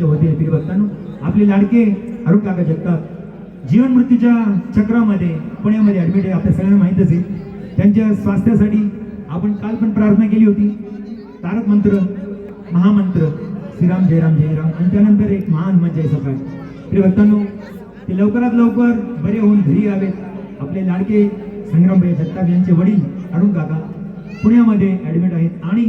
त्यांच्या होते प्रिय भक्तांनो आपले लाडके अरुण काका जगताप जीवन मृत्यूच्या चक्रामध्ये पुण्यामध्ये ऍडमिट आहे. आपल्या सगळ्यांना माहीतच आहे. त्यांच्या स्वास्थ्यासाठी आपण काल पण प्रार्थना केली होती. तारक मंत्र महामंत्र श्रीराम जयराम जयराम आणि त्यानंतर एक महान मज्जा आहे सकाळ. प्रिय भक्तांनो ते लवकरात लवकर बरे होऊन घरी यावेत आपले लाडके संग्रामभाई जगताप यांचे वडील अरुण काका पुण्यामध्ये ऍडमिट आहेत. आणि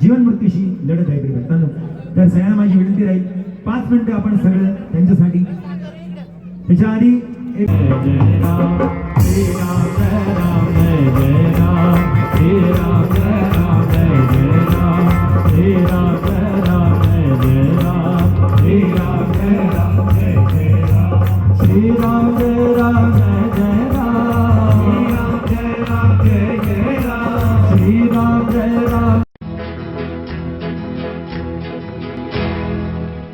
जीवन मृत्यूशी लढत आहे प्रिय भक्तांनो. तर सगळ्यांना माझी विनंती राहील पाच मिनिटं आपण सगळं त्यांच्यासाठी त्याच्या आधी एक श्रीराम जय